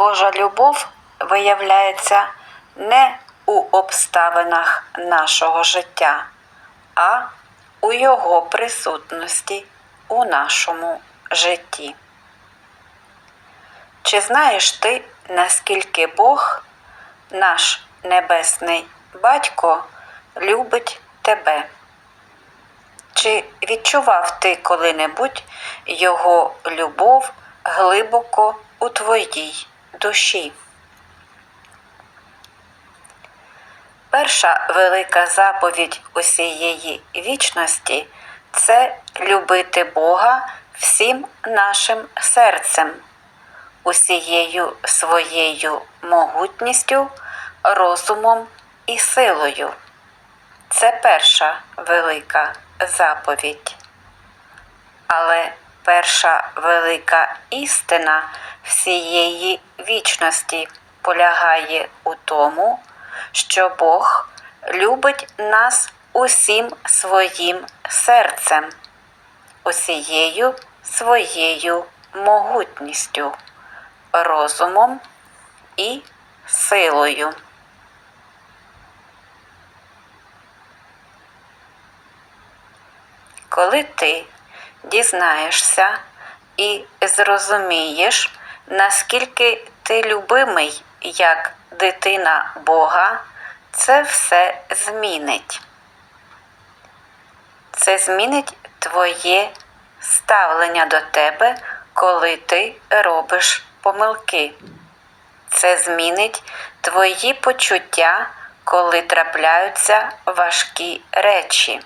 Божа любов виявляється не у обставинах нашого життя, а у Його присутності у нашому житті. Чи знаєш ти, наскільки Бог, наш Небесний Батько, любить тебе? Чи відчував ти коли-небудь Його любов глибоко у твоїй душі? Перша велика заповідь усієї вічності це любити Бога всім нашим серцем, усією своєю могутністю, розумом і силою. Це перша велика заповідь. Але перша велика істина всієї вічності полягає у тому, що Бог любить нас усім своїм серцем, усією своєю могутністю, розумом і силою. Коли ти дізнаєшся і зрозумієш, наскільки ти любимий як дитина Бога, це все змінить. Це змінить твоє ставлення до тебе, коли ти робиш помилки. Це змінить твої почуття, коли трапляються важкі речі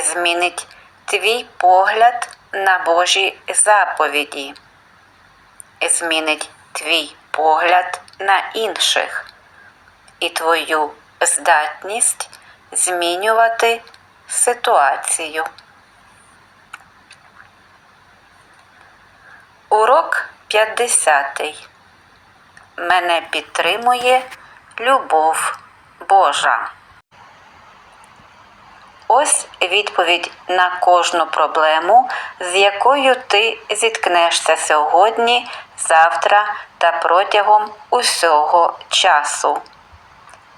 змінить твій погляд на Божі заповіді, змінить твій погляд на інших і твою здатність змінювати ситуацію. Урок 50. Мене підтримує любов Божа. Ось відповідь на кожну проблему, з якою ти зіткнешся сьогодні, завтра та протягом усього часу.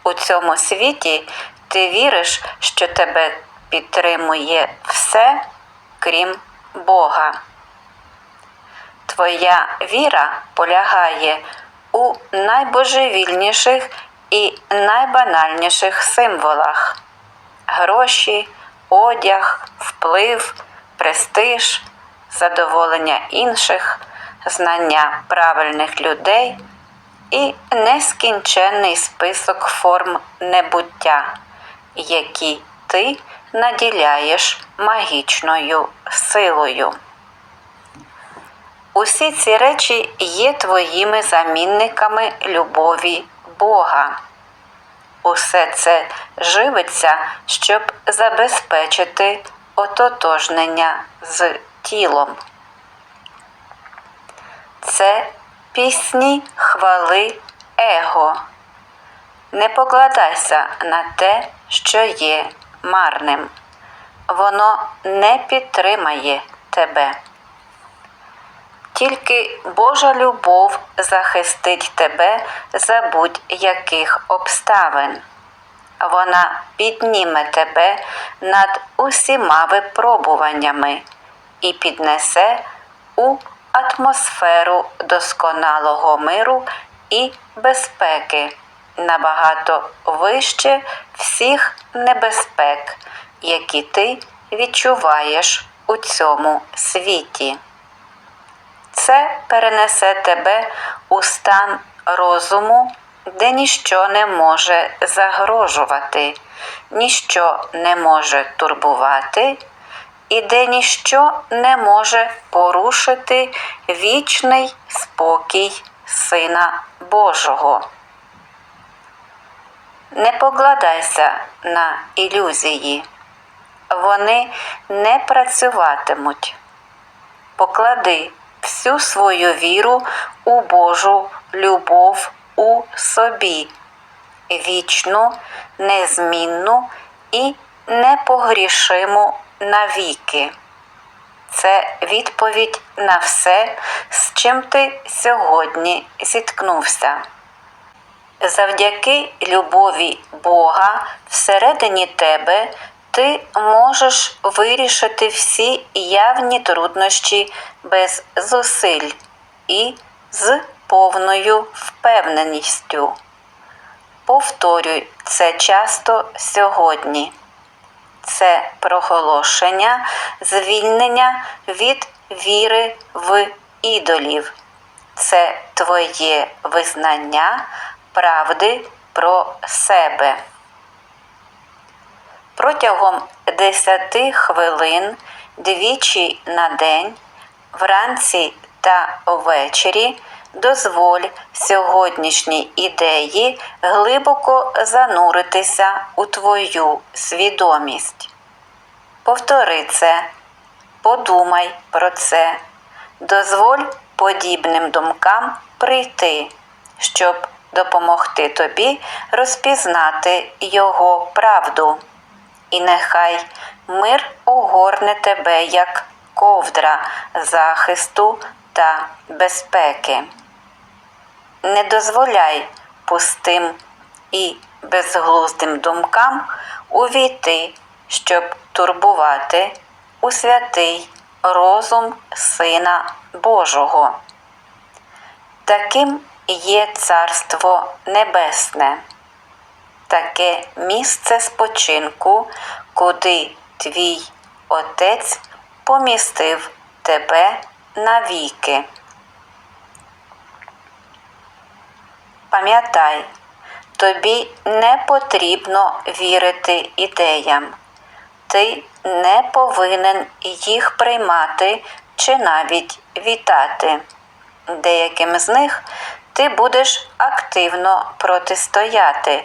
У цьому світі ти віриш, що тебе підтримує все, крім Бога. Твоя віра полягає у найбожевільніших і найбанальніших символах гроші, одяг, вплив, престиж, задоволення інших, знання правильних людей і нескінченний список форм небуття, які ти наділяєш магічною силою. Усі ці речі є твоїми замінниками любові Бога. Усе це живиться, щоб забезпечити ототожнення з тілом. Це пісні хвали его. Не покладайся на те, що є марним. Воно не підтримає тебе. Тільки Божа любов захистить тебе за будь-яких обставин. Вона підніме тебе над усіма випробуваннями і піднесе у атмосферу досконалого миру і безпеки набагато вище всіх небезпек, які ти відчуваєш у цьому світі. Це перенесе тебе у стан розуму, де ніщо не може загрожувати, ніщо не може турбувати, і де ніщо не може порушити вічний спокій Сина Божого. Не покладайся на ілюзії, вони не працюватимуть. Поклади всю свою віру у Божу любов у собі, вічну, незмінну і непогрішиму навіки. це відповідь на все, з чим ти сьогодні зіткнувся. Завдяки любові Бога всередині тебе ти можеш вирішити всі явні труднощі без зусиль і з повною впевненістю. Повторюй це часто сьогодні. Це проголошення звільнення від віри в ідолів. Це твоє визнання правди про себе. Протягом 10 хвилин двічі на день, вранці та ввечері дозволь сьогоднішній ідеї глибоко зануритися у твою свідомість. Повтори це, подумай про це, дозволь подібним думкам прийти, щоб допомогти тобі розпізнати його правду. І нехай мир огорне тебе як ковдра захисту та безпеки. Не дозволяй пустим і безглуздим думкам увійти, щоб турбувати у святий розум Сина Божого. Таким є Царство Небесне, таке місце спочинку, куди твій Отець помістив тебе навіки. Пам'ятай, тобі не потрібно вірити ідеям. Ти не повинен їх приймати чи навіть вітати. Деяким з них ти будеш активно протистояти.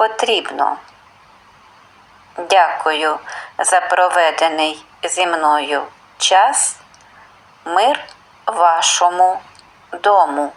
потрібно. Дякую за проведений зі мною час. Мир вашому дому.